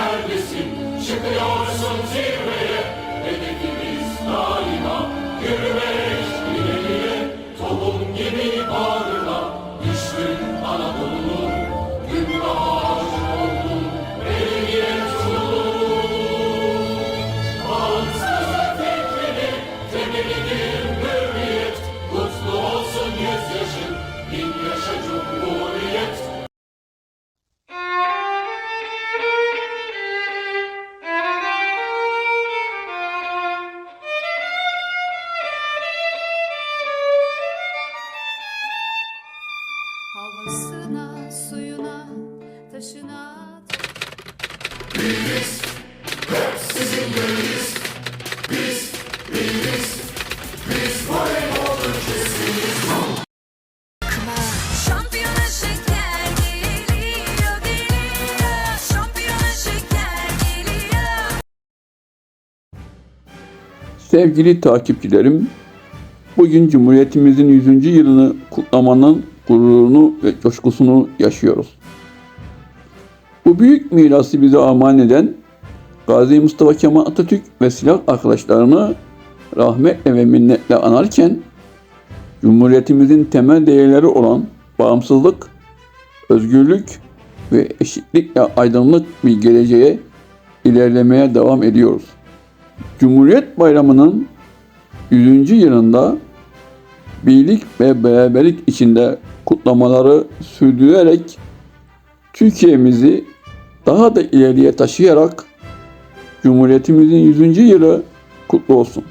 neredesin? Çıkıyorsun zirveye, hedefimiz daima yürümek ileriye, tohum gibi bağ. Havasına, suyuna, taşına, Şampiyona şeker geliyor geliyor Şampiyona şeker geliyor Sevgili takipçilerim, bugün Cumhuriyetimizin 100. yılını kutlamanın gururunu ve coşkusunu yaşıyoruz. Bu büyük mirası bize armağan eden Gazi Mustafa Kemal Atatürk ve silah arkadaşlarını rahmetle ve minnetle anarken Cumhuriyetimizin temel değerleri olan bağımsızlık, özgürlük ve eşitlikle aydınlık bir geleceğe ilerlemeye devam ediyoruz. Cumhuriyet Bayramı'nın 100. yılında birlik ve beraberlik içinde kutlamaları sürdürerek Türkiye'mizi daha da ileriye taşıyarak Cumhuriyetimizin 100. yılı kutlu olsun.